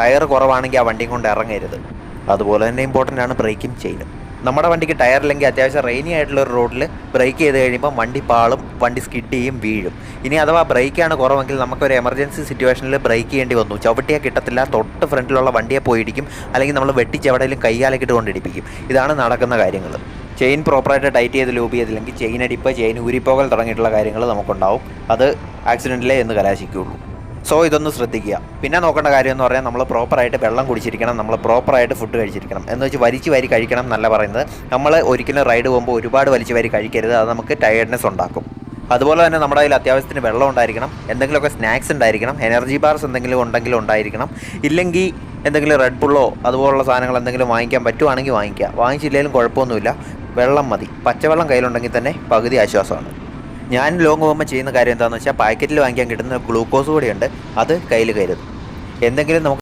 Tyre കുറവാണെങ്കിൽ ആ വണ്ടിയും കൊണ്ട് ഇറങ്ങരുത്. അതുപോലെ തന്നെ ഇമ്പോർട്ടന്റ് ആണ് ബ്രേക്കും ചെയിനും നമ്മുടെ വണ്ടിക്ക് ടയർ ഇല്ലെങ്കിൽ അത്യാവശ്യം റെയിനി ആയിട്ടുള്ള ഒരു റോഡിൽ ബ്രേക്ക് ചെയ്ത് കഴിയുമ്പോൾ വണ്ടി പാളും വണ്ടി സ്കിഡ് ചെയ്യും വീഴും. ഇനി അഥവാ ബ്രേക്കാണ് കുറവെങ്കിൽ നമുക്കൊരു എമർജൻസി സിറ്റുവേഷനിൽ ബ്രേക്ക് ചെയ്യേണ്ടി വന്നു. ചവിട്ടിയാൽ കിട്ടത്തില്ല തൊട്ട് ഫ്രണ്ടിലുള്ള വണ്ടിയെ പോയിടിക്കും അല്ലെങ്കിൽ നമ്മൾ വെട്ടിച്ച് എവിടെയെങ്കിലും കയ്യാലക്കിട്ട് കൊണ്ടിടിപ്പിക്കും ഇതാണ് നടക്കുന്ന കാര്യങ്ങൾ ചെയിൻ പ്രോപ്പറായിട്ട് ടൈറ്റ് ചെയ്ത് ലൂബ് ചെയ്തില്ലെങ്കിൽ ചെയിൻ അടിപ്പ് ചെയിൻ ഊരിപ്പോകൽ തുടങ്ങിയിട്ടുള്ള കാര്യങ്ങൾ നമുക്കുണ്ടാവും. അത് ആക്സിഡന്റിലേ എന്ന് കലാശിക്കുകയുള്ളൂ. സോ ഇതൊന്ന് ശ്രദ്ധിക്കുക. പിന്നെ നോക്കേണ്ട കാര്യം എന്ന് പറഞ്ഞാൽ നമ്മൾ പ്രോപ്പറായിട്ട് വെള്ളം കുടിച്ചിരിക്കണം നമ്മൾ പ്രോപ്പറായിട്ട് ഫുഡ് കഴിച്ചിരിക്കണം. എന്ന് വെച്ച് വലിച്ച് വരി കഴിക്കണം എന്നല്ല പറയുന്നത്. നമ്മൾ ഒരിക്കലും റൈഡ് പോകുമ്പോൾ ഒരുപാട് വലിച്ച് വരി കഴിക്കരുത്. അത് നമുക്ക് ടയർഡ്നെസ് ഉണ്ടാക്കും. അതുപോലെ തന്നെ നമ്മുടെ കയ്യിൽ അത്യാവശ്യത്തിന് വെള്ളം ഉണ്ടായിരിക്കണം. എന്തെങ്കിലുമൊക്കെ സ്നാക്സ് ഉണ്ടായിരിക്കണം. എനർജി ബാർസ് എന്തെങ്കിലും ഉണ്ടെങ്കിലും ഉണ്ടായിരിക്കണം. ഇല്ലെങ്കിൽ എന്തെങ്കിലും റെഡ് ബുള്ളോ അതുപോലുള്ള സാധനങ്ങൾ എന്തെങ്കിലും വാങ്ങിക്കാൻ പറ്റുവാണെങ്കിൽ വാങ്ങിക്കുക. വാങ്ങിച്ചില്ലെങ്കിലും കുഴപ്പമൊന്നുമില്ല. വെള്ളം മതി. പച്ചവെള്ളം കയ്യിലുണ്ടെങ്കിൽ തന്നെ പകുതി ആശ്വാസമാണ്. ഞാൻ ലോങ് പോകുമ്പോൾ ചെയ്യുന്ന കാര്യം എന്താണെന്ന് വെച്ചാൽ പാക്കറ്റിൽ വാങ്ങിക്കാൻ കിട്ടുന്ന ഗ്ലൂക്കോസ് കൂടിയുണ്ട്. അത് കയ്യിൽ കരുതും. എന്തെങ്കിലും നമുക്ക്